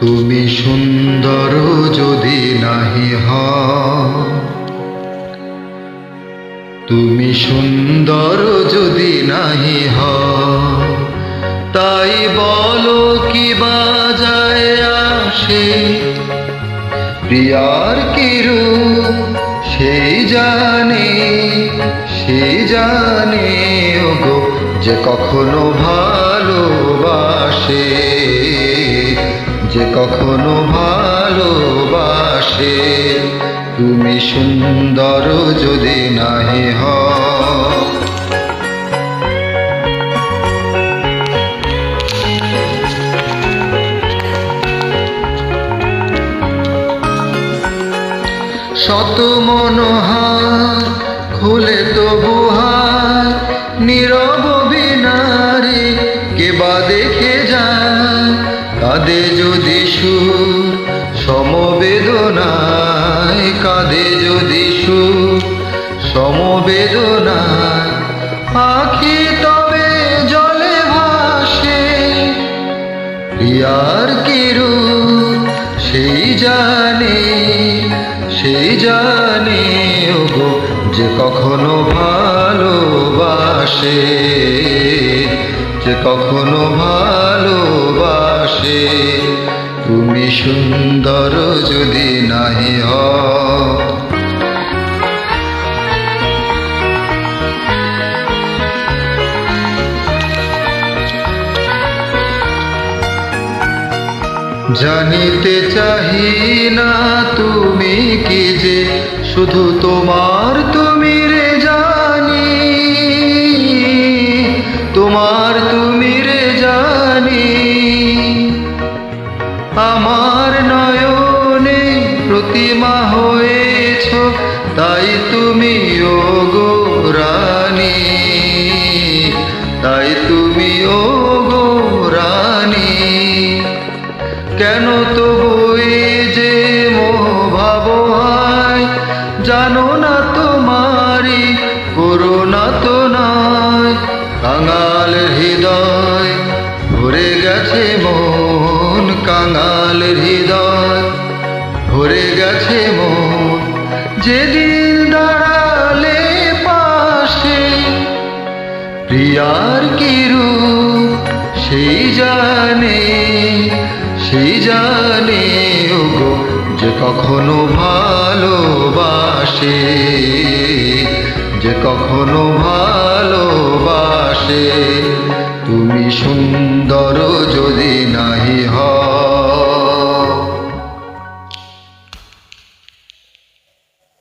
তুমি সুন্দর যদি নাহি হ তুমি সুন্দর যদি নাহি হ তাই বলো কি বাজায় আসে? প্রিয়ার কিরু সেই জানে সে জানে, ওগো, যে কখনো ভালোবাসে। যে কখনো ভালোবাসে তুমি সুন্দর যদি নাহি হও শত মনোহার খুলে তবু কাঁদে যদি সুর, সমবেদনায় কাঁদে যদি সুর, সমবেদনায় আখি তবে জলে ভাসে। প্রিয়ার কিরু সেই জানে সেই জানে, ওগো, যে কখনো ভালোবাসে, যে কখনো ভালোবাসে। তুমি সুন্দর যদি নাহি জানিতে চাহি না তুমি কি যে, শুধু তোমার তুমি রে জানি। তোমার তুমি প্রতিমা হয়েছ, তাই তুমি ও রানী। তাই তুমি ও গো রানী। কেন তো বই যে মোহ ভাব হয়, জানো না তোমারি করোনা তো নয় কাঙাল হৃদয় ভরে গেছে মন, কাঙাল হৃদয় যেদিন দাঁড়ালে পাশে প্রিয়ার কিরু সেই জানে সেই জানে, ওগো, যে কখনো ভালোবাসে, যে কখনো ভালোবাসে। তুমি সুন্দর যদি নাহি